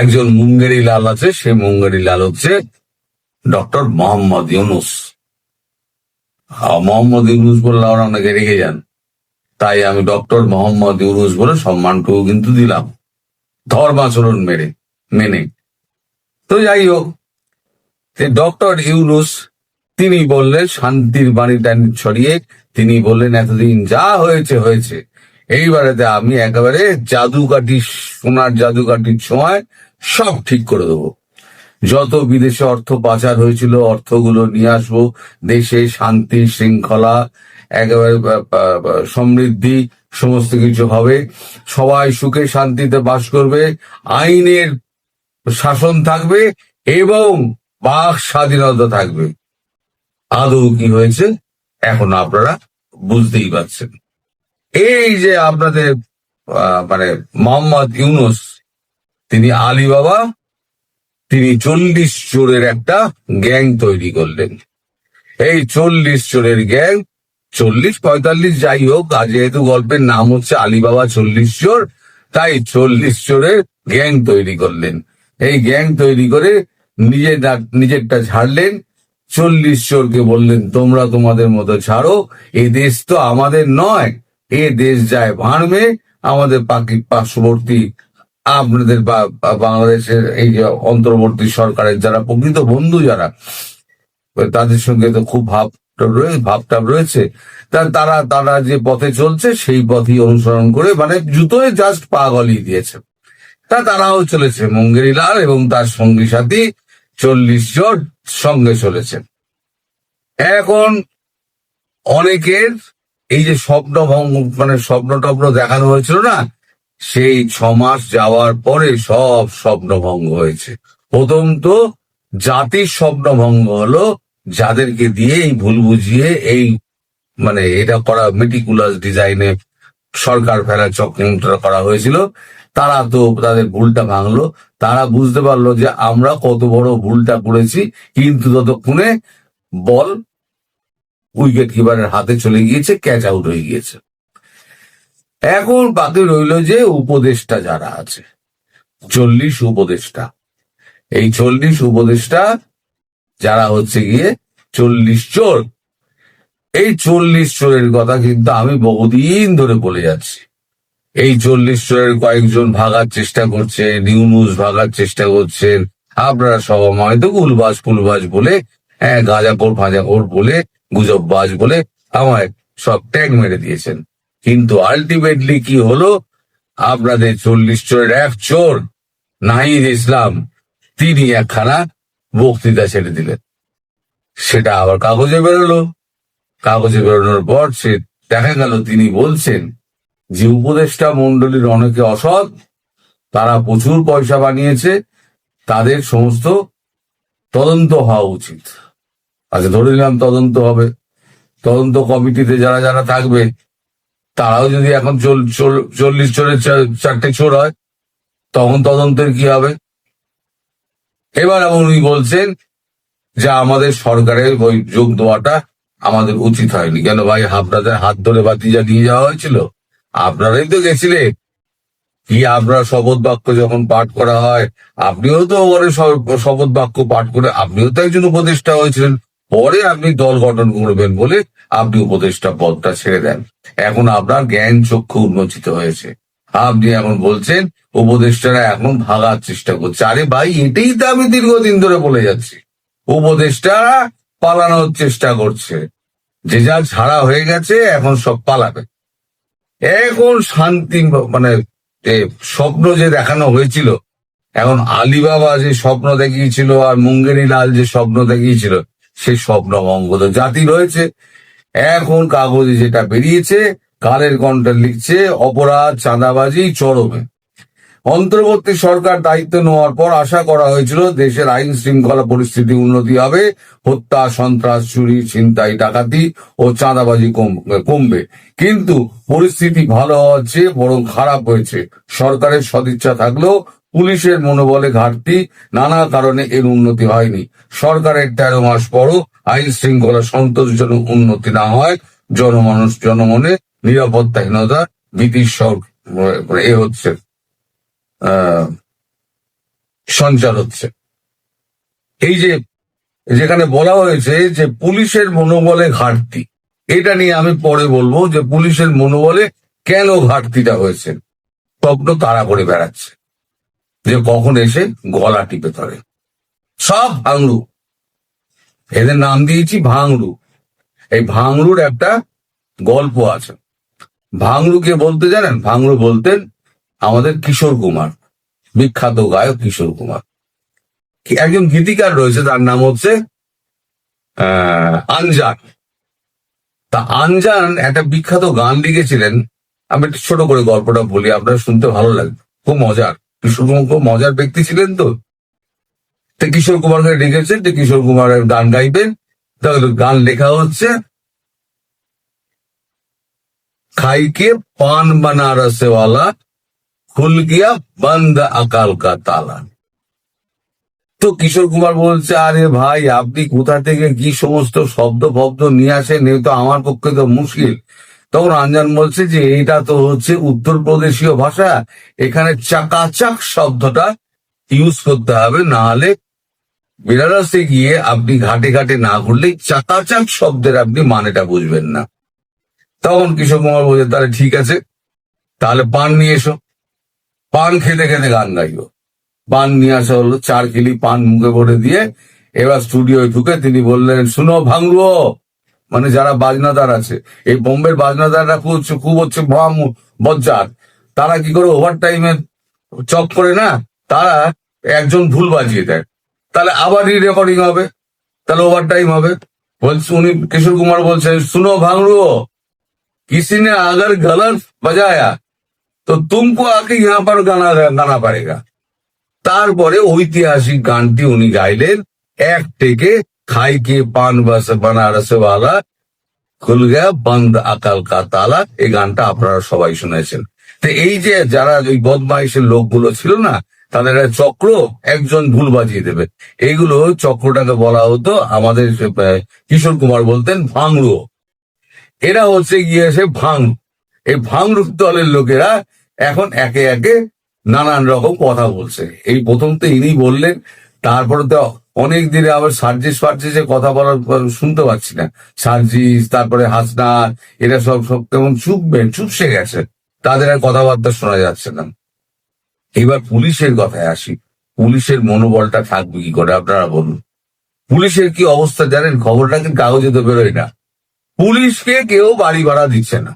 একজন মুঙ্গেরি লাল আছে, সে মুঙ্গেরি লাল হচ্ছে ডক্টর মোহাম্মদ ইউনুস। মোহাম্মদ ইউনুস বললে ওরা অনেকে রেগে যান। তাই আমি ডক্টর মোহাম্মদ ইউনুস বলে সম্মানটুকু কিন্তু দিলাম। ধর্মাচরণ মেরে, মেনে। তো যাই হোক ডক্টর ইউনুস, তিনি বললেন, শান্তির বাণীটা ছড়িয়ে তিনি বললেন, এতদিন যা হয়েছে হয়েছে। এইবারেতে আমি একেবারে জাদুকাঠি, সোনার জাদুকাঠির সময় সব ঠিক করে দেবো। যত বিদেশে অর্থ পাচার হয়েছিল, অর্থগুলো নিয়ে আসব। দেশে শান্তি, শৃঙ্খলা, একেবারে সমৃদ্ধি, সমস্ত কিছু হবে। সবাই সুখে শান্তিতে বাস করবে। আইনের শাসন থাকবে এবং বাক স্বাধীনতা থাকবে। আদৌ কি হয়েছে? এখন আপনারা বুঝতেই পারছেন। এই যে আপনাদের মানে মোহাম্মদ ইউনুস, তিনি আলী বাবা তিনি চল্লিশ চোরের একটা গ্যাং তৈরি করলেন। এই চল্লিশ চোরের গ্যাং, চল্লিশ, পঁয়তাল্লিশ যাই হোক, আর যেহেতু গল্পের নাম হচ্ছে আলিবাবা চল্লিশ চোর তাই চল্লিশ চোরের গ্যাং তৈরি করলেন। এই গ্যাং তৈরি করে নিজে নিজেরটা ছাড়লেন চল্লিশ চোরকে বললেন, তোমরা তোমাদের মতো ছাড়ো এই দেশ তো আমাদের নয় এ দেশ যায় ভাঁড়মে আমাদের পার্শ্ববর্তী আপনাদের বাংলাদেশের এই যে অন্তর্বর্তী সরকারের যারা প্রকৃত বন্ধু যারা, তাদের সঙ্গে তো খুব ভাব ভাবটাব রয়েছে। তারা তারা যে পথে চলছে সেই পথই অনুসরণ করে মানে জুতোয় জাস্ট পা গলিয়ে দিয়েছে। তা তারাও চলেছে মঙ্গেরি লাল এবং তার সঙ্গী সাথী চল্লিশ জন সঙ্গে চলেছে। এখন অনেকের এই যে স্বপ্ন ভঙ্গ মানে স্বপ্ন টপ্ন দেখানো হয়েছিল না, সেই ছ মাস যাওয়ার পরে সব স্বপ্ন ভঙ্গ হয়েছে। প্রথম তো জাতির স্বপ্ন ভঙ্গ হলো, যাদেরকে দিয়ে এই ভুল বুঝিয়ে এই মানে এটা করা মেটিকুলাস ডিজাইনে সরকার ফেলার চক্রান্ত করা হয়েছিল। তারা তো তাদের ভুলটা ভাঙলো। তারা বুঝতে পারল যে আমরা কত বড় ভুলটা করেছি, কিন্তু ততক্ষণে বল উইকেট কিপারের হাতে চলে গিয়েছে ক্যাচ আউট হয়ে গিয়েছে। এখন বাকি রইল যে উপদেষ্টা যারা আছে, চল্লিশ উপদেষ্টা। এই চল্লিশ উপদেষ্টা যারা হচ্ছে গিয়ে চল্লিশ চোর। এই চল্লিশ চোরের কথা কিন্তু আমি বহুদিন ধরে বলে যাচ্ছি। এই চল্লিশ চোরের কয়েকজন ভাগার চেষ্টা করছে নিউনুস ভাগার চেষ্টা করছেন আপনারা সব হয়তো গুলবাজ ফুলবাজ বলে হ্যাঁ গাঁজাখোর ফাঁজাখোর বলে গুজববাজ বলে আমায় সব ট্যাগ মেরে দিয়েছেন। কিন্তু আলটিমেটলি কি হলো? আপনাদের চল্লিশ চোরের এক চোর, নাহিদ ইসলাম, তিনি একখানা বক্তৃতা ছেড়ে দিলেন। সেটা আবার কাগজে বেরোলো। কাগজে বেরোনোর পর সে দেখা গেল, তিনি বলছেন, যে উপদেষ্টা মন্ডলীর অনেকে অসৎ, তারা প্রচুর পয়সা বানিয়েছে, তাদের সমস্ত তদন্ত হওয়া উচিত। আচ্ছা ধরে নিলাম তদন্ত হবে। তদন্ত কমিটিতে যারা যারা থাকবে, তারাও যদি এখন চল- চল- চল্লিশ চোরের চারটে চোর হয়, তখন তদন্তের কি হবে? এবার এবং উনি বলছেন যে আমাদের সরকারের ওই যোগ দেওয়াটা আমাদের উচিত হয়নি। কেন ভাই, আপনাদের হাত ধরে বাতিজা নিয়ে যাওয়া হয়েছিল? আপনারাই তো গেছিলেন। কি আপনার শপথ বাক্য যখন পাঠ করা হয়, আপনিও তো ওখানে শপথ বাক্য পাঠ করে, আপনিও তো একজন উপদেষ্টা হয়েছিলেন। পরে আপনি দল গঠন করবেন বলে আপনি উপদেষ্টা পদটা ছেড়ে দেন। এখন আপনার জ্ঞান চক্ষু উন্মোচিত হয়েছে। আপনি এখন বলছেন, উপদেষ্টারা এখন ভাগার চেষ্টা করছে। আরে ভাই, এটাই তো আমি দীর্ঘদিন ধরে বলে যাচ্ছি। উপদেষ্টারা পালানোর চেষ্টা করছে। যে যা ছাড়া হয়ে গেছে, এখন সব পালাবে। এখন শান্তি মানে স্বপ্ন যে দেখানো হয়েছিল, এখন আলিবাবা যে স্বপ্ন দেখিয়েছিল আর মুঙ্গেরি লাল যে স্বপ্ন দেখিয়েছিল সেই স্বপ্ন মঙ্গল জাতি রয়েছে। এখন কাগজে যেটা বেরিয়েছে, কালের কণ্ঠে লিখছে, অপরাধ, চাঁদাবাজি, চরমে। অন্তর্বর্তী সরকার দায়িত্ব নেওয়ার পর আশা করা হয়েছিল, দেশের আইন শৃঙ্খলা পরিস্থিতি উন্নতি হবে, হত্যা, সন্ত্রাস, চুরি, ছিনতাই, ডাকাতি ও চাঁদাবাজি কম- কমবে। কিন্তু পরিস্থিতি ভালো হওয়ার চেয়ে বরং খারাপ হয়েছে। সরকারের সদিচ্ছা থাকলেও পুলিশের মনোবলে ঘাটতি, নানা কারণে এর উন্নতি হয়নি। সরকারের তেরো মাস পরও আইন শৃঙ্খলা সন্তোষজনক উন্নতি না হয়, জনমানুষ জনমনে নিরাপত্তাহীনতা ভীতির স্বর এ হচ্ছে সঞ্চার হচ্ছে। এই যে, যেখানে বলা হয়েছে যে পুলিশের মনোবলে ঘাটতি, এটা নিয়ে আমি পরে বলব যে পুলিশের মনোবলে কেন ঘাটতিটা হয়েছে, স্বপ্ন তারা করে বেড়াচ্ছে। যে কখন এসে গলা টিপে ধরে। সব ভাঙড়ু। এদের নাম দিয়েছি ভাঙড়ু। এই ভাঙড়ুর একটা গল্প আছে। ভাঙড়ুকে বলতে জানেন? ভাঙড়ু বলতেন আমাদের কিশোর কুমার, বিখ্যাত গায়ক কিশোর কুমার। একজন গীতিকার রয়েছে, তার নাম হচ্ছে আনজান। তা আনজান একটা বিখ্যাত গান লিখেছিলেন। আমি একটু ছোট করে গল্পটা বলি, আপনার শুনতে ভালো লাগবে। খুব মজার। শুভঙ্কর মজার ব্যক্তি ছিলেন তো। তো কিশোর কুমারকে ডেকেছেন যে কিশোর কুমার গান গাইবেন তাহলে গান লেখা হচ্ছে, খাইকে পান বানারসেওয়ালা খুল গিয়া বন্ধ আকাল কা তালা। তো কিশোর কুমার বলছে, আরে ভাই, আপনি কোথা থেকে কি সমস্ত শব্দ ফব্দ নিয়ে আসেন? তো আমার পক্ষে তো মুশকিল। তখন আঞ্জান বলছে যে এটা তো হচ্ছে উত্তরপ্রদেশীয় ভাষা, এখানে চাকাচাক শব্দটা ইউজ করতে হবে না হলে বেনারসে গিয়ে আপনি ঘাটে ঘাটে না ঘুরলে চাকাচাক শব্দের আপনি মানেটা বুঝবেন না। তখন কিশোর কুমার বলছে, তাহলে ঠিক আছে, তাহলে পান নিয়ে এসো। পান খেতে খেতে গান গাইবো। পান নিয়ে আসা হলো, চার কিলি পান মুখে ভরে দিয়ে এবার স্টুডিওয় ঢুকে তিনি বললেন, শুনো ভাঙবো মানে যারা বাজনাদার আছে এই বোম্বের বাজনাদাররা খুব হচ্ছে- খুব হচ্ছে ভ্রম বজ্জার তারা কি করে ওভার টাইমে চক করে না তারা একজন ভুল বাজিয়ে দেয় তাহলে আবার রি রেকর্ডিং হবে তাহলে ওভার টাইম হবে বলছে উনি কিশোর কুমার বলছেন শুনো ভাঙড়ো किसी ने अगर गलत बजाया तो तुमको आके यहाँ पर गाना गाना पड़ेगा তারপরে ঐতিহাসিক গানটি উনি গাইলেন এক থেকে খাই কে পান বাস বানারসে ওয়ালা খুল গয়া বন্ধ আকাল কা তালা এই গানটা আপনারা সবাই শুনেছেন তো এই যে যারা ওই বদমাইশের লোকগুলো ছিল না তাদের চক্র একজন ভুল বাজিয়ে দেবে এইগুলো চক্রটাকে বলা হতো আমাদের কিশোর কুমার বলতেন ভাঙড়ো এরা হচ্ছে গিয়েছে ভাঙ এই ভাঙরূপ দলের লোকেরা এখন একে একে নানান রকম কথা বলছে। এই প্রথম তো ইনি বললেন, তারপরে তো অনেক দিনে আবার সার্জিস ফার্জিসের কথা বলার শুনতে পাচ্ছি না। সার্জিস, তারপরে হাসনার এরা সব সব কেমন চুপবেন, চুপসে গেছে। তাদের আর কথাবার্তা শোনা যাচ্ছে না। এবার পুলিশের কথায় আসি। পুলিশের মনোবলটা থাকবে কি করে, আপনারা বলুন। পুলিশের কি অবস্থা জানেন? খবরটা কিন্তু কাগজে তো বেরোয় না। পুলিশকে কেউ বাড়ি ভাড়া দিচ্ছে না।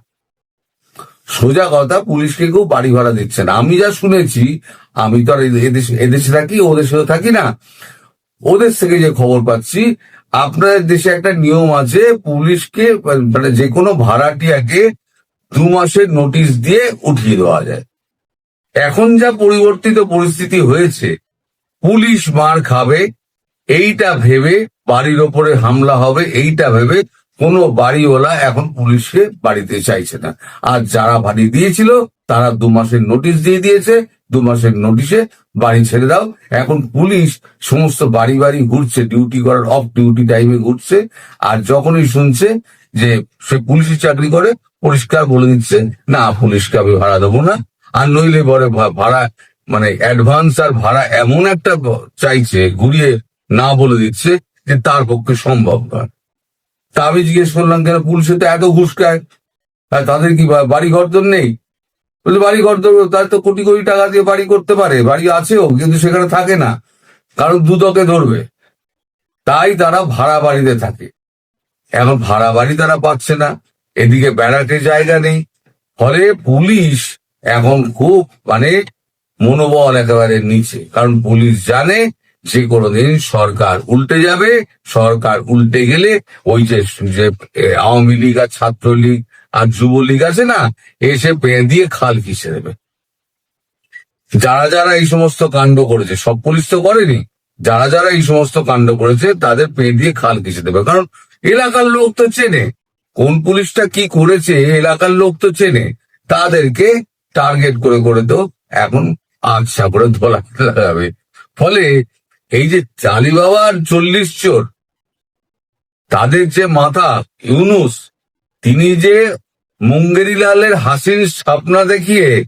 সোজা কথা, পুলিশকে কেউ বাড়ি ভাড়া দিচ্ছে না। আমি যা শুনেছি, আমি তো আর এদেশে এদেশে থাকি ও দেশেও থাকি না। ওদের থেকে যে খবর পাচ্ছি, আপনাদের দেশে একটা নিয়ম আছে, পুলিশকে মানে যে কোনো ভাড়াটিয়াকে দু মাসের নোটিশ দিয়ে উঠিয়ে দেওয়া যায়। এখন যা পরিবর্তিত পরিস্থিতি হয়েছে, পুলিশ মার খাবে, এইটা ভেবে বাড়ির ওপরে হামলা হবে, এইটা ভেবে কোনো বাড়িওয়ালা এখন পুলিশকে বাড়িতে চাইছে না। আর যারা বাড়ি দিয়েছিল, তারা দু মাসের নোটিশ দিয়ে দিয়েছে দু মাসের নোটিশে বাড়ি ছেড়ে দাও। এখন পুলিশ সমস্ত বাড়ি বাড়ি ঘুরছে ডিউটি করার অফ ডিউটি টাইমে ঘুরছে। আর যখনই শুনছে যে সে পুলিশের চাকরি করে, পরিষ্কার বলে দিচ্ছে, না, পুলিশকে আমি ভাড়া দেবো না। আর নইলে পরে ভাড়া মানে অ্যাডভান্স আর ভাড়া এমন একটা চাইছে, ঘুরিয়ে না বলে দিচ্ছে যে তার পক্ষে সম্ভব নয় তা আমি জিজ্ঞেস করলাম, কেন পুলিশে তো এত ঘুষ খায়? তাদের কি বাড়ি ঘর তো নেই? বলে বাড়ি ঘর তার তো কোটি কোটি টাকা দিয়ে বাড়ি করতে পারে, বাড়ি আছেও, কিন্তু সেখানে থাকে না। কারণ দুদকে ধরবে। তাই তারা ভাড়া বাড়িতে থাকে। এখন ভাড়া বাড়ি তারা পাচ্ছে না। এদিকে বেড়াতে জায়গা নেই। ফলে পুলিশ এখন খুব মানে মনোবল একেবারে নিচে। কারণ পুলিশ জানে যে কোনোদিন সরকার উল্টে যাবে, সরকার উল্টে গেলে ওই যে আওয়ামী লীগ আর ছাত্রলীগ আর যুবলীগ আছে না, এসে দিয়ে খাল কিসে দেবে। যারা যারা এই সমস্ত কাণ্ড করেছে, সব পুলিশ তো করেনি, যারা যারা এই সমস্ত কাণ্ড করেছে, তাদের দিয়ে খাল কিসে দেবে। কারণ এলাকার লোক তো চেনে, কোন পুলিশটা কি করেছে, এলাকার লোক তো চেনে, তাদেরকে টার্গেট করে করে তো এখন আচ্ছা করে ধোলা লাগাবে। ফলে এই যে চালি বাবার চল্লিশ চোর, তাদের যে মাথা, ইউনুস, তিনি যে মুঙ্গেরিলালের হাসির স্বপ্ন দেখিয়ে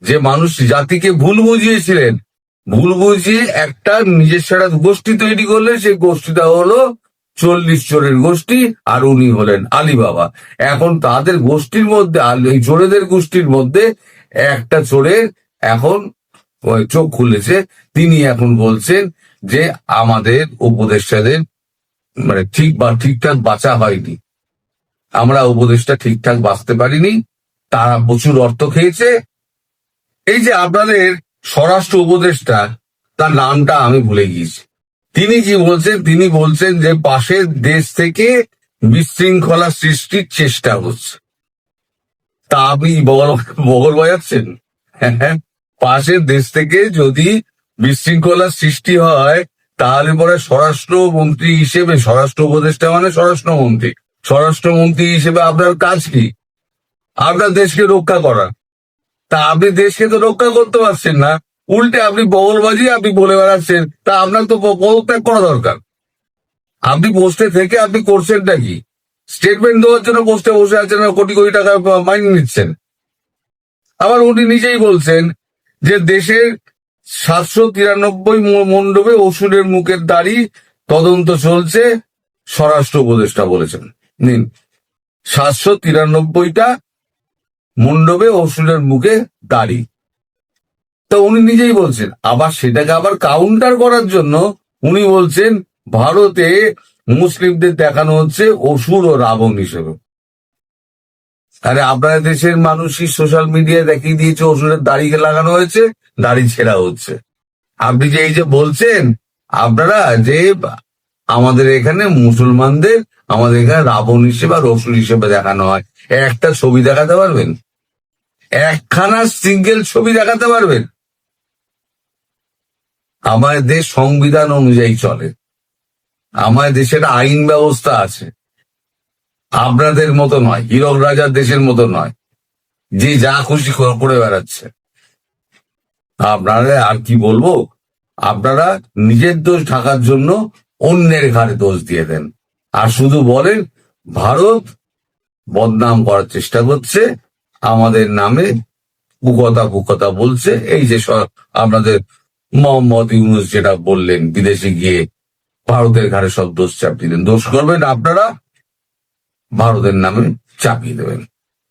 যে মানুষ জাতিকে ভুল বুঝিয়েছিলেন, ভুল বুঝিয়ে একটা নিজের গোষ্ঠী তৈরি করলে সেই গোষ্ঠীটা হলো চল্লিশ চোরের গোষ্ঠী আর উনি হলেন আলিবাবা। এখন তাদের গোষ্ঠীর মধ্যে আল- এই চোরেদের গোষ্ঠীর মধ্যে একটা চোরের এখন চোখ খুলেছে। তিনি এখন বলছেন যে আমাদের উপদেষ্টাদের মানে ঠিক বা ঠিকঠাক বাঁচা হয়নি। আমরা উপদেশটা ঠিকঠাক বাঁচতে পারিনি তারা প্রচুর অর্থ খেয়েছে। এই যে আপনাদের স্বরাষ্ট্র উপদেষ্টা তার নামটা আমি ভুলে গিয়েছি। তিনি কি বলছেন? তিনি বলছেন যে পাশের দেশ থেকে বিশৃঙ্খলা সৃষ্টির চেষ্টা হচ্ছে। তা আপনি বগল বাজাচ্ছেন? হ্যাঁ, পাশের দেশ থেকে যদি বিশৃঙ্খলা সৃষ্টি হয় তাহলে পরে স্বরাষ্ট্রমন্ত্রী হিসেবে স্বরাষ্ট্র উপদেষ্টা মানে স্বরাষ্ট্রমন্ত্রী। স্বরাষ্ট্রমন্ত্রী হিসেবে আপনার কাজ কি? আপনার দেশকে রক্ষা করা। তা আপনি দেশকে তো রক্ষা করতে পারছেন না। উল্টে আপনি বগলবাজি আপনি বলে বেড়াচ্ছেন। তা আপনার তো পদত্যাগ করা দরকার। আপনি পোস্টে থেকে আপনি করছেনটা কি? স্টেটমেন্ট দেওয়ার জন্য পোস্টে বসে আছেন কোটি কোটি টাকা মাইনে নিচ্ছেন। আবার উনি নিজেই বলছেন যে দেশের সাতশো তিরানব্বই মণ্ডপে ওষুধের মুখের দাড়ি তদন্ত চলছে, স্বরাষ্ট্র উপদেষ্টা বলেছেন। নিন। সাতশো তিরানব্বইটা মণ্ডপে ওষুধের মুখে দাড়ি। তো উনি নিজেই বলছেন, আবার সেটাকে আবার কাউন্টার করার জন্য উনি বলছেন, ভারতে মুসলিমদের দেখানো হচ্ছে অসুর ও রাবণ হিসেবে। আরে আপনার দেশের মানুষই সোশ্যাল মিডিয়ায় দেখিয়ে দিয়েছে ওষুধের দাড়িকে লাগানো হয়েছে, দাড়ি ছেঁড়া হচ্ছে। আপনি যে এই যে বলছেন, আপনারা যে আমাদের এখানে মুসলমানদের আমাদের এখানে রাবণ হিসেবে আর অসুর হিসেবে দেখানো হয়। একটা ছবি দেখাতে পারবেন? একখানা সিঙ্গেল ছবি দেখাতে পারবেন? আমাদের দেশ সংবিধান অনুযায়ী চলে। আমাদের দেশের আইন ব্যবস্থা আছে। আপনাদের মতো নয়, হীরক রাজার দেশের মতো নয়, যে যা খুশি করে করে বেড়াচ্ছে। আপনারা আর কি বলব? আপনারা নিজের দোষ ঢাকার জন্য অন্যের ঘাড়ে দোষ দিয়ে দেন। আর শুধু বলেন, ভারত বদনাম করার চেষ্টা করছে, আমাদের নামে কুকথা কুকথা বলছে। এই যে আপনাদের মোহাম্মদ ইউনুস যেটা বললেন, বিদেশে গিয়ে ভারতের ঘাড়ে সব দোষ চাপিয়ে দেন। দোষ করবেন আপনারা, ভারতের নামে চাপিয়ে দেবেন।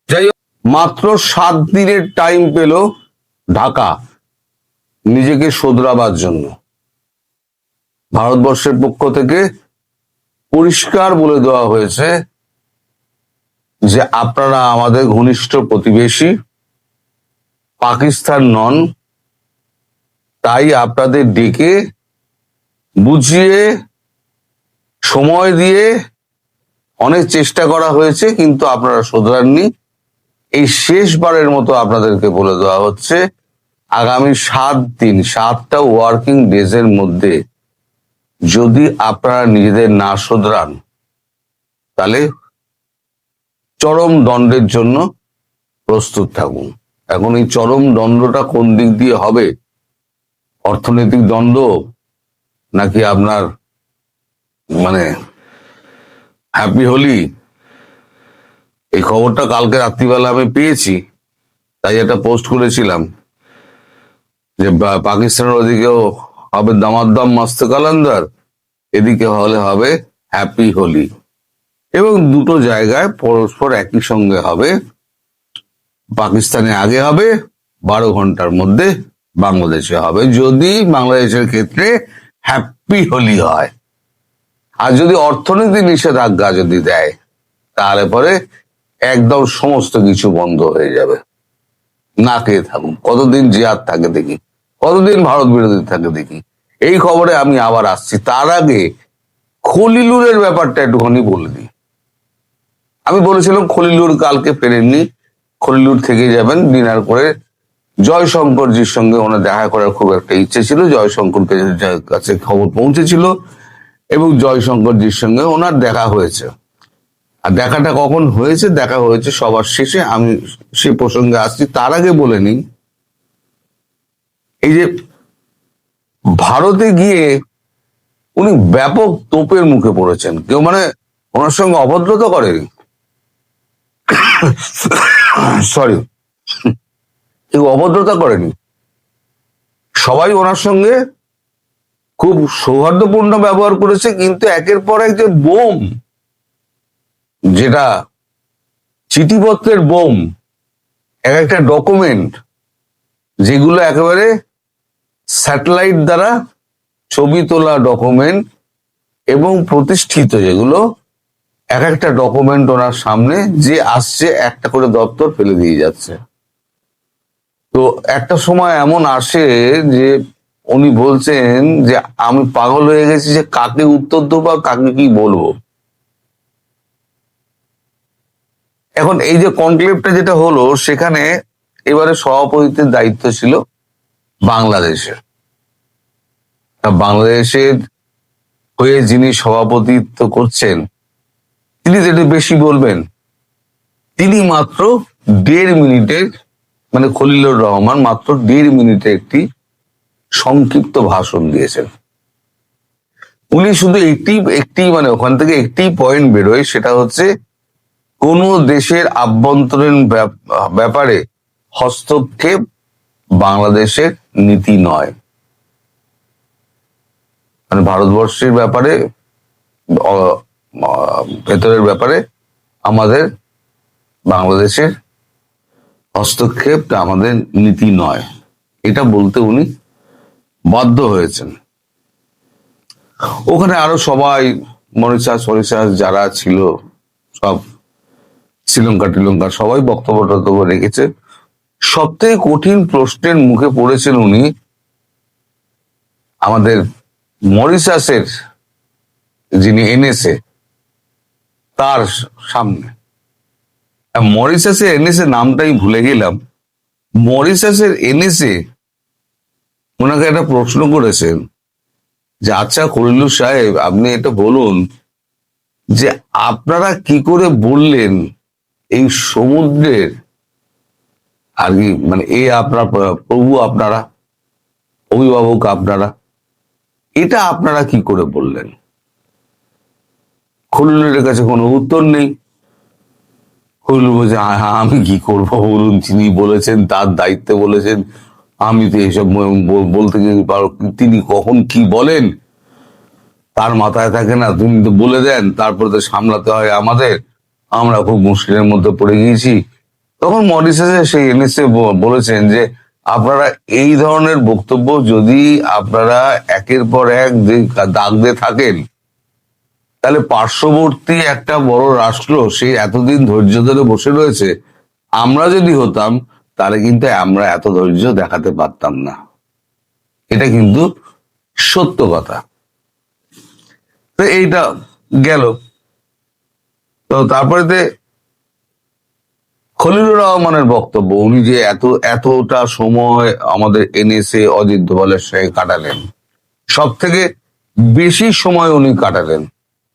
যাই মাত্র সাত দিনের টাইম পেল ঢাকা, নিজেকে শোধরাবার জন্য। ভারতবর্ষের পক্ষ থেকে পরিষ্কার বলে দেওয়া হয়েছে যে আপনারা আমাদের ঘনিষ্ঠ প্রতিবেশী, পাকিস্তান নন, তাই আপনাদের ডেকে বুঝিয়ে, সময় দিয়ে অনেক চেষ্টা করা হয়েছে, কিন্তু আপনারা শোধরাননি। এই শেষবারের মতো আপনাদেরকে বলে দেওয়া হচ্ছে, আগামী সাত দিন, সাতটা ওয়ার্কিং ডেজের মধ্যে যদি আপনারা নিজেদের না শোধরান, তাহলে চরম দণ্ডের জন্য প্রস্তুত থাকুন। এখন এই চরম দণ্ডটা কোন দিক দিয়ে হবে? অর্থনৈতিক দণ্ড নাকি আপনার মানে হ্যাপি হোলি এই খবরটা কালকে রাত্রিবেলা আমি পেয়েছি, তাই একটা পোস্ট করেছিলাম যে পাকিস্তানের ওদিকেও হবে দামাদ্দাম মাস্ত কালান্দার। এদিকে হলে হবে হ্যাপি হোলি। এবং দুটো জায়গায় পরস্পর একই সঙ্গে হবে। পাকিস্তানে আগে হবে, বারো ঘণ্টার মধ্যে বাংলাদেশে হবে। যদি বাংলাদেশের ক্ষেত্রে হ্যাপি হোলি হয়। আর যদি অর্থনীতি নিষেধাজ্ঞা যদি দেয়, তাহলে পরে একদম সমস্ত কিছু বন্ধ হয়ে যাবে। না খেয়ে থাকুন। কতদিন জিয়াদ থাকে দেখি। কতদিন ভারত বিরোধী থাকে দেখি। এই খবরে আমি আবার আসছি। তার আগে খলিলুরের ব্যাপারটা একটুখানি বলে দিই। আমি বলেছিলাম খলিলুর কালকে ফেরেননি। খলিলুর থেকে যাবেন, ডিনার করে জয়শঙ্করজির সঙ্গে ওনার দেখা করার খুব একটা ইচ্ছে ছিল। জয়শঙ্করকে কাছে খবর পৌঁছেছিল এবং জয়শঙ্করজির সঙ্গে ওনার দেখা হয়েছে। আর দেখাটা কখন হয়েছে, দেখা হয়েছে সবার শেষে। আমি সে প্রসঙ্গে আসছি। তার আগে বলে নিই এই যে ভারতে গিয়ে উনি ব্যাপক তোপের মুখে পড়েছেন। কেউ মানে ওনার সঙ্গে অভদ্রতা করেনি সরি কেউ অভদ্রতা করেনি? সবাই ওনার সঙ্গে খুব সৌহার্দ্যপূর্ণ ব্যবহার করেছে, কিন্তু একের পর এক যে বোম, যেটা চিঠিপত্রের বোম, এক একটা ডকুমেন্ট যেগুলো একেবারে স্যাটেলাইট দ্বারা ছবি তোলা ডকুমেন্ট এবং প্রতিষ্ঠিত যেগুলো, এক একটা ডকুমেন্ট ওনার সামনে যে আসছে, একটা করে দপ্তর ফেলে দিয়ে যাচ্ছে। তো একটা সময় এমন আসে যে উনি বলছেন যে, আমি পাগল হয়ে গেছি যে কাকে উত্তর দেবো আর কাকে কি বলব? এখন এই যে কনক্লেভটা যেটা হলো, সেখানে এবারে সভাপতিত্বের দায়িত্ব ছিল বাংলাদেশের বাংলাদেশের হয়ে যিনি সভাপতিত্ব করছেন, তিনি যেটা বেশি বলবেন। তিনি মাত্র দেড় মিনিটের মানে খলিলুর রহমান মাত্র দেড় মিনিটে একটি সংক্ষিপ্ত ভাষণ দিয়েছেন। উনি শুধু একটি একটি মানে ওখান থেকে একটি পয়েন্ট বেরোয়, সেটা হচ্ছে কোন দেশের আভ্যন্তরীণ ব্যাপ- ব্যাপারে হস্তক্ষেপ বাংলাদেশের নীতি নয়। মানে ভারতবর্ষের ব্যাপারে ভেতরের ব্যাপারে আমাদের বাংলাদেশের হস্তক্ষেপটা আমাদের নীতি নয়। এটা বলতে উনি বাধ্য হয়েছেন। ওখানে আরও সবাই মরিচাস ফরিচাস যারা ছিল, সব শ্রীলঙ্কা টিলঙ্কা সবাই বক্তব্য টক্তব্য রেখেছে। সব থেকে কঠিন প্রশ্নের মুখে পড়েছেন উনি আমাদের মরিশাসের যিনি এনেছে তার সামনে। মরিশাসের এনেছে নামটাই ভুলে গেলাম। মরিশাসের এনেছে ওনাকে একটা প্রশ্ন করেছেন যে আচ্ছা করিলু সাহেব, আপনি এটা বলুন যে, আপনারা কি করে বললেন এই সমুদ্রের আর কি মানে এ আপনার প্রভু আপনারা অভিভাবক আপনারা এটা আপনারা কি করে বললেন? খলিলের কাছে কোনো উত্তর নেই। খলিল বলছে "হ্যাঁ, হ্যাঁ, আমি কি করব বলুন? তিনি বলেছেন তার দায়িত্বে বলেছেন। আমি তো এইসব বলতে পারো- তিনি কখন কি বলেন? তার মাথায় থাকে না তুমি তো বলে দেন তারপরে তো সামলাতে হয় আমাদের। আমরা খুব মুশকিলের মধ্যে পড়ে গিয়েছি। তখন মরিসাসে সেই এনএসএ বলেছেন যে আপনারা এই ধরনের বক্তব্য যদি আপনারা একের পর এক দাগ দিয়ে থাকেন, তাহলে পার্শ্ববর্তী একটা বড় রাষ্ট্র সে এতদিন ধৈর্য ধরে বসে রয়েছে, আমরা যদি হতাম, তাহলে কিন্তু আমরা এত ধৈর্য দেখাতে পারতাম না। এটা কিন্তু সত্য কথা। তো এইটা গেল। তো তারপরে খলিলুর রহমানের বক্তব্য, উনি যে এত, এতটা সময় আমাদের এনএসএ অজিত দোভালের সঙ্গে কাটালেন সব থেকে বেশি সময় উনি কাটালেন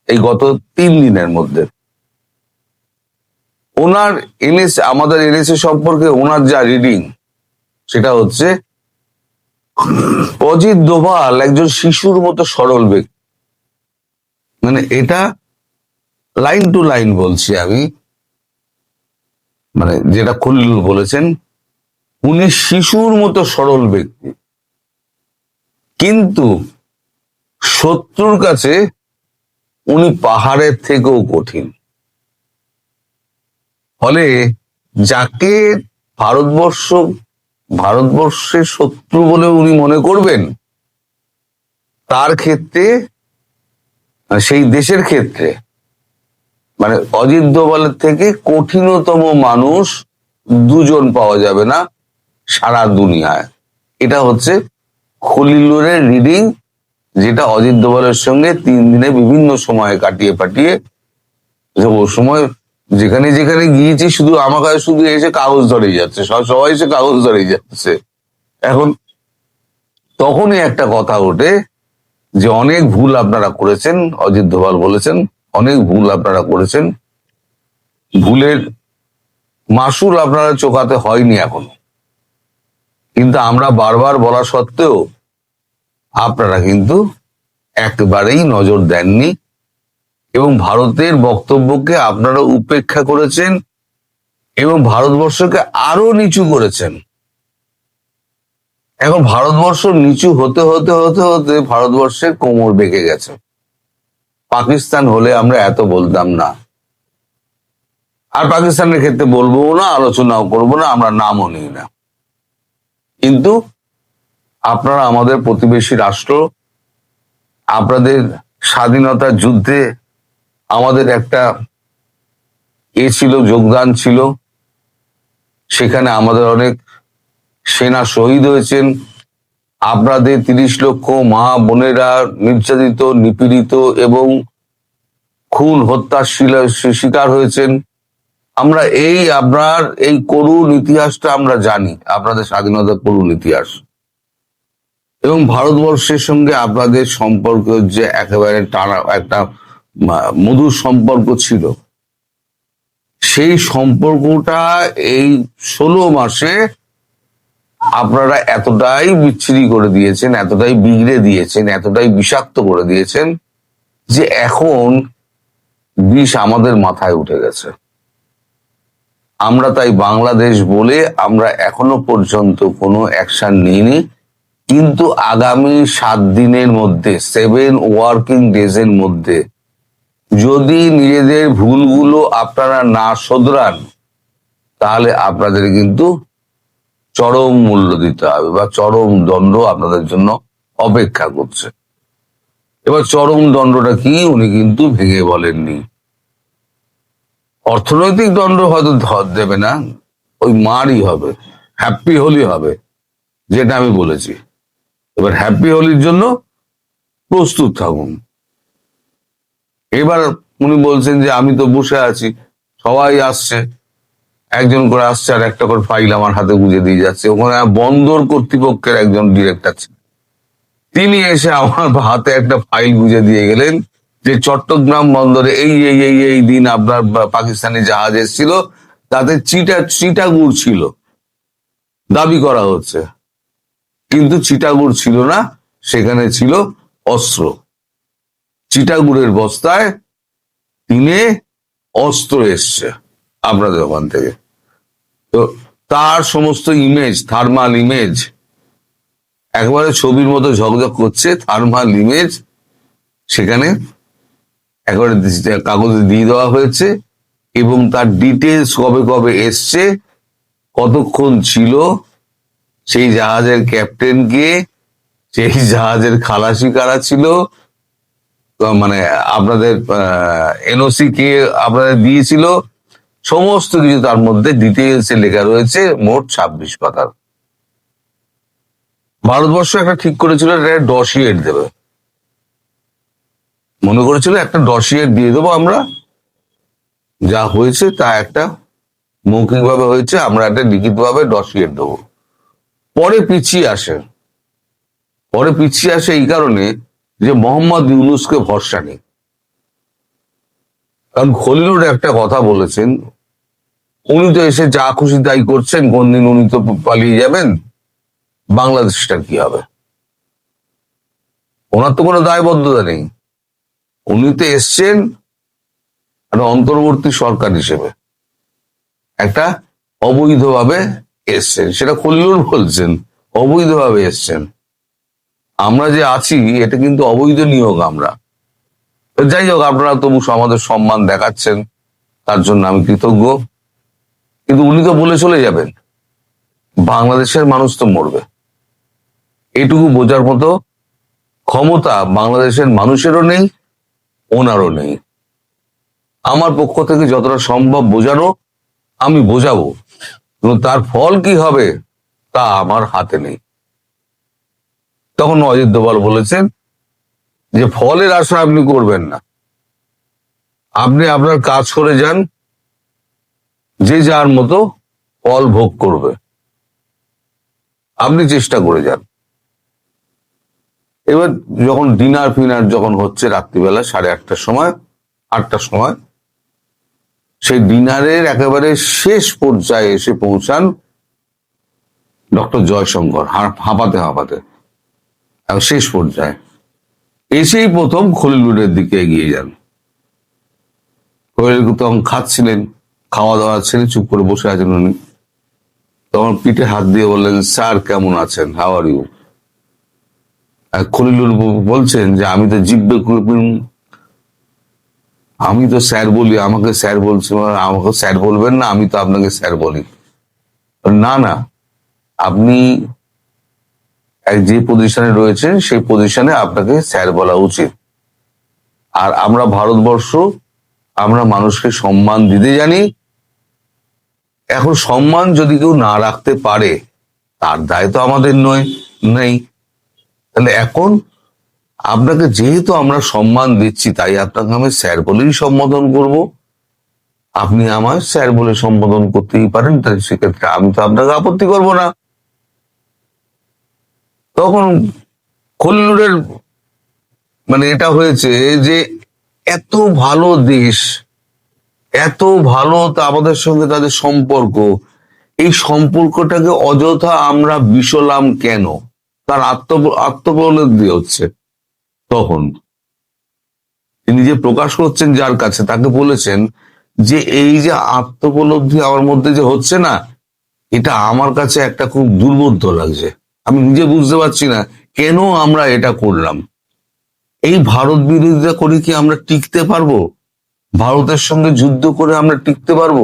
এই গত তিন দিনের মধ্যে। ওনার এনএসএ আমাদের এনএসএ সম্পর্কে ওনার যা রিডিং সেটা হচ্ছে অজিত দোভাল একজন শিশুর মতো সরল ব্যক্তি। মানে এটা লাইন টু লাইন বলছি আমি। মানে যেটা খলিল বলেছেন, উনি শিশুর মতো সরল ব্যক্তি। কিন্তু শত্রুর কাছে উনি পাহাড়ের থেকেও কঠিন। ফলে যাকে ভারতবর্ষ, ভারতবর্ষের শত্রু বলে উনি মনে করবেন, তার ক্ষেত্রে মানে সেই দেশের ক্ষেত্রে মানে অজিত দোভালের থেকে কঠিনতম মানুষ দুজন পাওয়া যাবে না সারা দুনিয়ায়। এটা হচ্ছে খলিলুরের রিডিং যেটা অজিত দোভালের সঙ্গে তিন দিনে বিভিন্ন সময়ে কাটিয়ে পাঠিয়ে যে ও সময় যেখানে যেখানে গিয়েছি শুধু আমার কাছে শুধু এসে কাগজ ধরেই যাচ্ছে, সব সবাই এসে কাগজ ধরেই যাচ্ছে। এখন তখনই একটা কথা ওঠে যে অনেক ভুল আপনারা করেছেন, অজিত দোভাল বলেছেন। অনেক ভুল আপনারা করেছেন। ভুলের মাসুল আপনারা চোকাতে হয়নি এখনও। কিন্তু আমরা বারবার বলা সত্ত্বেও আপনারা কিন্তু একবারেই নজর দেননি এবং ভারতের বক্তব্যকে আপনারা উপেক্ষা করেছেন এবং ভারতবর্ষকে আরও নিচু করেছেন। এখন ভারতবর্ষ নিচু হতে হতে হতে হতে ভারতবর্ষের কোমর বেঁকে গেছে। পাকিস্তান হলে আমরা এত বলতাম না। আর পাকিস্তানের ক্ষেত্রে বলব না, আলোচনাও করব না, আমরা নামও নিই না। কিন্তু আপনারা আমাদের প্রতিবেশী রাষ্ট্র, আপনাদের স্বাধীনতার যুদ্ধে আমাদের একটা এ ছিল, যোগদান ছিল। সেখানে আমাদের অনেক সেনা শহীদ হয়েছেন। আপনাদের তিরিশ লক্ষ মা বোনেরা নির্যাতিত, নিপীড়িত এবং খুন হত্যার শিকার হয়েছেন। আমরা এই আপনার এই করুণ ইতিহাসটা আমরা জানি আপনাদের স্বাধীনতার করুণ ইতিহাস। এবং ভারতবর্ষের সঙ্গে আপনাদের সম্পর্ক যে একেবারে টানা একটা মধুর সম্পর্ক ছিল, সেই সম্পর্কটা এই ষোলো মাসে আপনারা এতটাই বিচ্ছিরি করে দিয়েছেন, এতটাই বিগড়ে দিয়েছেন, এতটাই বিষাক্ত করে দিয়েছেন যে এখন বিষ আমাদের মাথায় উঠে গেছে। আমরা তাই বাংলাদেশ বলে আমরা এখনও পর্যন্ত কোনো অ্যাকশন নিইনি, কিন্তু আগামী সাত দিনের মধ্যে, সেভেন ওয়ার্কিং ডেজ এর মধ্যে যদি নিজেদের ভুলগুলো আপনারা না শোধরান, তাহলে আপনাদের কিন্তু চরম মূল্য দিতে হবে বা চরম দণ্ড আপনাদের জন্য অপেক্ষা করছে। এবার চরম দণ্ডটা কি উনি কিন্তু ভেঙে বলেননি। অর্থনৈতিক দণ্ড হয়তো ধর দেবে না, ওই মারই হবে, হ্যাপি হোলি হবে, যেটা আমি বলেছি। এবার হ্যাপি হোলির জন্য প্রস্তুত থাকুন। এবার উনি বলছেন যে আমি তো বসে আছি, সবাই আসছে একজন করে আসছে আর একটা করে ফাইল আমার হাতে গুঁজে দিয়ে যাচ্ছে। ওখানে বন্দর কর্তৃপক্ষের একজন ডিরেক্টর ছিলেন তিনি এসে আমার হাতে একটা ফাইল গুঁজে দিয়ে গেলেন যে চট্টগ্রাম বন্দরে এই এই এই এই দিন আপনার পাকিস্তানি জাহাজ এসেছিল, তাতে চিটা, চিটাগুড় ছিল। দাবি করা হচ্ছে। কিন্তু চিটাগুড় ছিল না, সেখানে ছিল অস্ত্র। চিটাগুড়ের বস্তায় তিনে অস্ত্র এসছে। আপনাদের ওখান থেকে। তো তার সমস্ত ইমেজ থার্মাল ইমেজ একবারে ছবির মতো ঝকঝক করছে থার্মাল ইমেজ সেখানে একবারে কাগজে দিয়ে দেওয়া হয়েছে এবং তার ডিটেলস কবে কবে এসছে, কতক্ষণ ছিল, সেই জাহাজের ক্যাপ্টেন কে, সেই জাহাজের খালাসি কারা ছিল মানে আপনাদের এনওসি কে আপনাদের দিয়েছিল সমস্ত কিছু তার মধ্যে ডিটেলসে লেখা রয়েছে, মোট ছাব্বিশ পাতার। ভারতবর্ষ একটা ঠিক করেছিল একটা ডসিয়েট দেবে। মনে করেছিল একটা ডসিয়েট দিয়ে দেবো আমরা। যা হয়েছে তা একটা মৌখিকভাবে হয়েছে, আমরা একটা লিখিতভাবে ডসিয়েট দেবো। পরে পিছিয়ে আসে। পরে পিছিয়ে আসে এই কারণে যে মোহাম্মদ ইউনুসকে ভরসা নেই। কারণ খলিলুর একটা কথা বলেছেন উনি তো এসে যা খুশি তাই করছেন কোনদিন উনি তো পালিয়ে যাবেন, বাংলাদেশটা কি হবে? ওনার তো কোনো দায়বদ্ধতা নেই। উনি তো এসছেন একটা অন্তর্বর্তী সরকার হিসেবে। একটা অবৈধভাবে এসছেন। সেটা খলিলুর বলছেন, অবৈধভাবে এসছেন। আমরা যে আছি, এটা কিন্তু অবৈধ নিয়োগ আমরা। যাই হোক, আপনারা তবু আমাদের সম্মান দেখাচ্ছেন। তার জন্য আমি কৃতজ্ঞ। কিন্তু উনি তো বলে চলে যাবেন, বাংলাদেশের মানুষ তো মরবে। এটুকু বোঝার মতো ক্ষমতা বাংলাদেশের মানুষেরও নেই, ওনারও নেই। আমার পক্ষ থেকে যতটা সম্ভব বোঝানো, আমি বোঝাবো। তার ফল কি হবে, তা আমার হাতে নেই। তখন অজিত দোভাল বলেছেন যে ফলের আশা আপনি করবেন না। আপনি আপনার কাজ করে যান যে যার মতো ফল ভোগ করবে। আপনি চেষ্টা করে যান। এবার যখন ডিনার ফিনার যখন হচ্ছে রাত্রিবেলা সাড়ে আটটার সময় আটটার সময়, সেই ডিনারের একেবারে শেষ পর্যায়ে এসে পৌঁছান ডক্টর জয়শঙ্কর হাঁপাতে হাঁপাতে। শেষ পর্যায়ে এসেই প্রথম খলিলুরের দিকে এগিয়ে যান। খলিল খাচ্ছিলেন। খাওয়া দাওয়া ছেড়ে চুপ করে বসে আছেন উনি। তখন পিঠে হাত দিয়ে বললেন, স্যার, কেমন আছেন? হাউ আর ইউ খলিলুর বলছেন যে, আমি তো জিব্বে আমি তো স্যার বলি, আমাকে স্যার বলছি মানে আমাকে স্যার বলবেন না, আমি তো আপনাকে স্যার বলি। না না, আপনি যে পজিশনে রয়েছেন, সেই পজিশনে আপনাকে স্যার বলা উচিত। আর আমরা ভারতবর্ষ, আমরা মানুষকে সম্মান দিতে জানি এখন সম্মান যদি কেউ না রাখতে পারে, তার দায় তো আমাদের নয়, নেই। তাহলে এখন আপনাকে যেহেতু আমরা সম্মান দিচ্ছি, তাই আপনাকে আমি স্যার বলেই সম্বোধন করব। আপনি আমায় স্যার বলে সম্বোধন করতেই পারেন, তাই সেক্ষেত্রে আমি তো আপনাকে আপত্তি করব না। তখন খল্লুরের মানে এটা হয়েছে যে, এত ভালো দেশ এত ভালো তা আমাদের সঙ্গে তাদের সম্পর্ক। এই সম্পর্কটাকে অযথা আমরা বিষলাম কেন? তার আত্ম আত্মপ্রণোদি হচ্ছে। তখন তিনি যে প্রকাশ করছেন যার কাছে, তাকে বলেছেন যে এই যে আত্মপলব্ধি আমার মধ্যে যে হচ্ছে না, এটা আমার কাছে একটা খুব দুর্বোধ্য লাগছে। আমি নিজে বুঝতে পারছি না কেন আমরা এটা করলাম। এই ভারত বিরোধিতা করে কি আমরা টিকতে পারব? ভারতের সঙ্গে যুদ্ধ করে আমরা টিকতে পারব?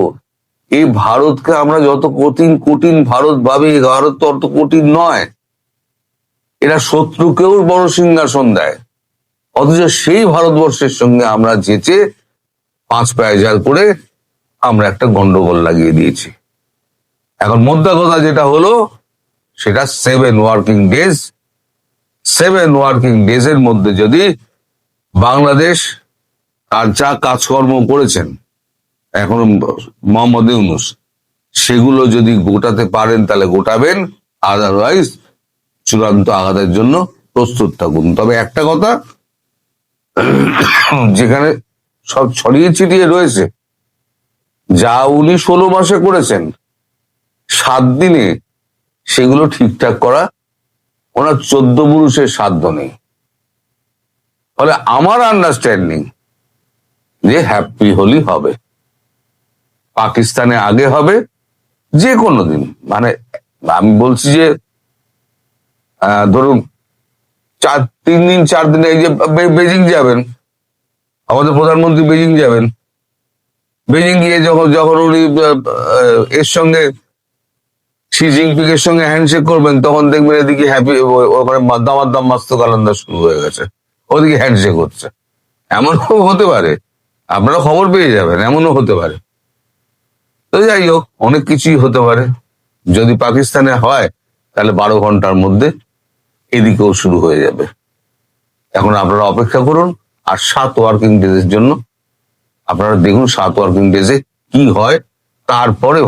এই ভারতকে আমরা যত কঠিন কঠিন ভারত ভাবি ভারত তো অত কঠিন নয়। এরা শত্রুকেও বড় সিংহাসন দেয়। অথচ সেই ভারতবর্ষের সঙ্গে আমরা যেচে পাঁচ পায়ে জাল করে আমরা একটা গন্ডগোল লাগিয়ে দিয়েছি। এখন মোদ্দা কথা যেটা হলো, সেটা seven working days seven working days এর মধ্যে যদি বাংলাদেশ আর যা কাজকর্ম করেছেন, এখন মোহাম্মদ ইউনুস, সেগুলো যদি গোটাতে পারেন তাহলে গোটাবেন আদারওয়াইজ চূড়ান্ত আঘাতের জন্য প্রস্তুত থাকুন। তবে একটা কথা, যেখানে সব ছড়িয়ে ছিটিয়ে রয়েছে, যা উনি ষোলো মাসে করেছেন, সাত দিনে সেগুলো ঠিকঠাক করা, ওনার চোদ্দ পুরুষের সাধ্য নেই ফলে আমার আন্ডারস্ট্যান্ডিং যে হ্যাপি হোলি হবে। পাকিস্তানে আগে হবে যে কোনো দিন। মানে আমি বলছি যে ধরুন, চার, তিন দিন, চার দিন, এই যে বেজিং যাবেন, আমাদের প্রধানমন্ত্রী বেজিং যাবেন। বেজিং গিয়ে যখন যখন উনি এর সঙ্গে শি জিনপিং এর সঙ্গে হ্যান্ডশেক করবেন, তখন দেখবেন এদিকে হ্যাপি ওখানে দামার দাম মাস্ত কালান্দা শুরু হয়ে গেছে। ওদিকে হ্যান্ডশেক হচ্ছে। এমনও হতে পারে। আপনারা খবর পেয়ে যাবেন, এমনও হতে পারে। তো যাই হোক, অনেক কিছুই হতে পারে। যদি পাকিস্তানে হয়, তাহলে বারো ঘণ্টার মধ্যে এদিকেও শুরু হয়ে যাবে। এখন আপনারা অপেক্ষা করুন, আর সাত ওয়ার্কিং ডেজের জন্য। আপনারা দেখুন সাত ওয়ার্কিং ডেজে কি হয়, তারপরে